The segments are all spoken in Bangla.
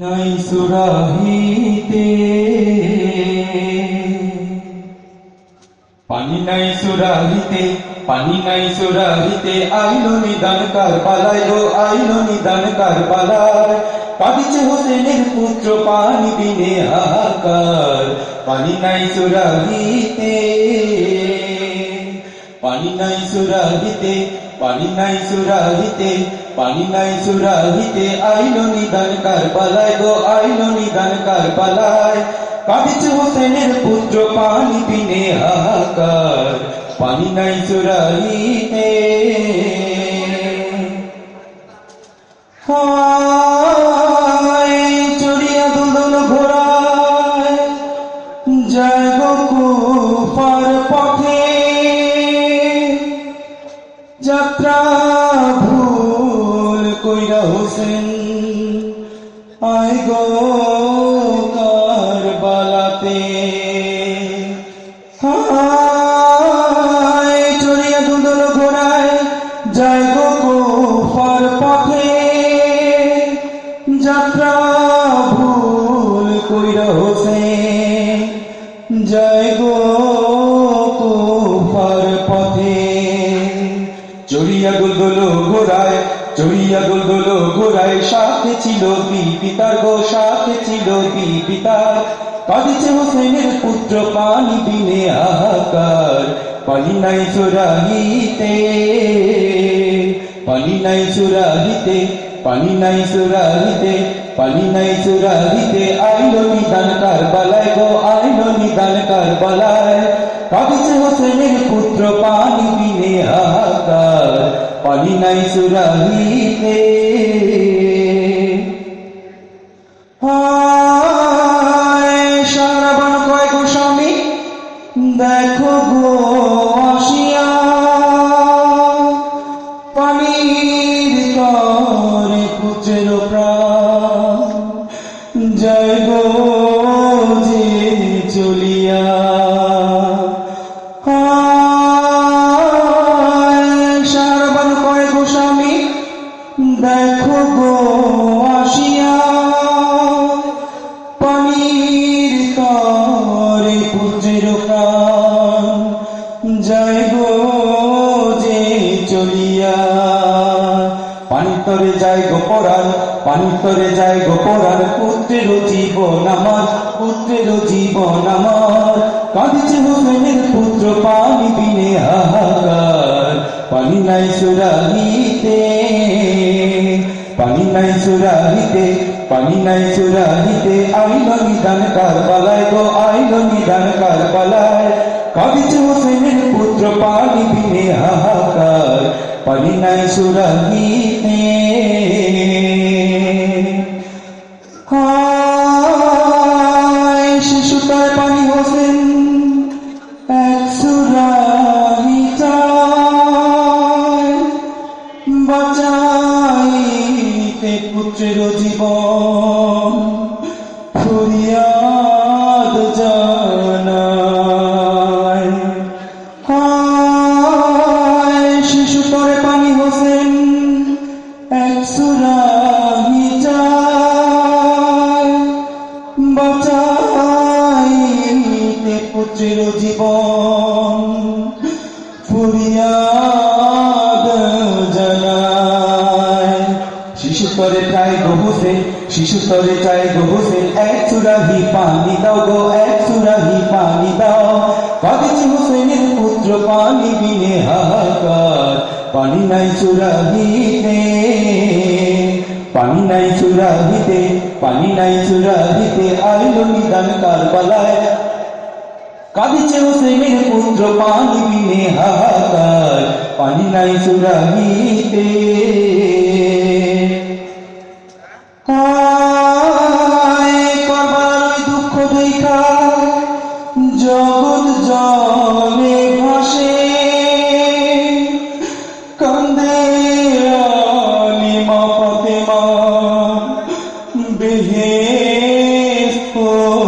নাই সুরাহিতে। পানি নাই সুরাহিতে, পানি নাই সুরাহিতে, আইলো নিদান কার পালায় গো, আইলো নিদান কার পালায় কাঁদিছে হোসেনের পুত্র পানি বিনে হাহাকার। পানি নাই সুরাহিতে, পানি নাই সুরাহিতে, পানি নাই সুরাহিতে পানি নাই সুরাহিতে আইলো নিদান কার পালায় গো, আইলো নিদান কার পালায় কাঁদিছে হোসেনের পুত্র পানি বিনে হাহাকার, পানি নাই সুরাহিতে চড়িয়া পথে। যাত্রা কইরা হোসেন, আয় গো কারবালাতে। হায় চড়িয়া দুদল ঘোড়ায় যায় গো কুফার পথে। যাত্রা ভুল কইরা হোসেন জয় গো সাথে ছিল বিবি গো সাথে ছিল বিবি কাঁদিছে হোসেনের পুত্র পানি বিনে হাহাকার পানি নাই সুরাহিতে, পানি নাই সুরাহিতে, পানি নাই সুরাহিতে, পানি নাই সুরাহিতে। আইলো নিদান কার বালায় গো আইলো নিদান কার বালায় কাঁদিছে হোসেনের পুত্র পানি বিনে হাহাকার পানি নাই সুরাহিতে। যায় গো পরাণ, পানি তরে যায় গো পরাণ, পুত্রের জীবন আমার, পুত্রের জীবন আমার। কাঁদিছে হোসেনের পুত্র, পানি বিনে হাহাকার। পানি নাই সুরাহিতে, পানি নাই সুরাহিতে, পানি নাই সুরাহিতে। আইলো কার পালায় গো, আইলো কার পালায় কাঁদিছে হোসেনের পুত্র, পানি বিনে হাহাকার। পানি নাই সুরাহিতে হোসেন এক সুরাহি চায় বাঁচাইতে পুত্রের জীবন। শিশু তরে চাই গো এক চুরাহি পানি দাও গো, এক চুরাহি পানি দাও। কাঁদিছে হোসেনের পুত্র পানি বিনে হাহাকার। পানি নাই চুরাহিতে পানি নাই পানি নাই নিদান কারবালায়। কাঁদিছে পুত্র পানি বিনে হাহাকার। পানি নাই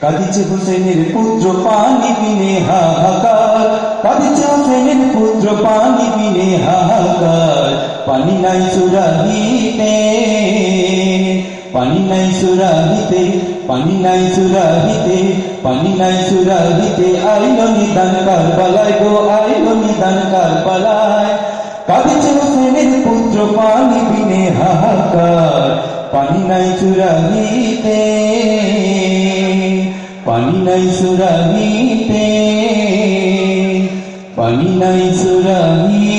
কাঁদিছে হোসেনের পুত্র পানি বিনে হাহাকার। কাঁদিছে হোসেনের পুত্র পানি বিনে হাহাকার। পানি নাই সুরাহিতে, পানি নাই সুরাহিতে, পানি নাই সুরাহিতে, পানি নাই সুরাহিতে। আইলো নিদান কারবালায় গো, আইলো নিদান কারবালায়। কাঁদিছে হোসেনের পুত্র পানি বিনে হাহাকার। পানি নাই সুরাহিতে। পানি নাই সুরাহিতে পানি নাই সুরাহিতে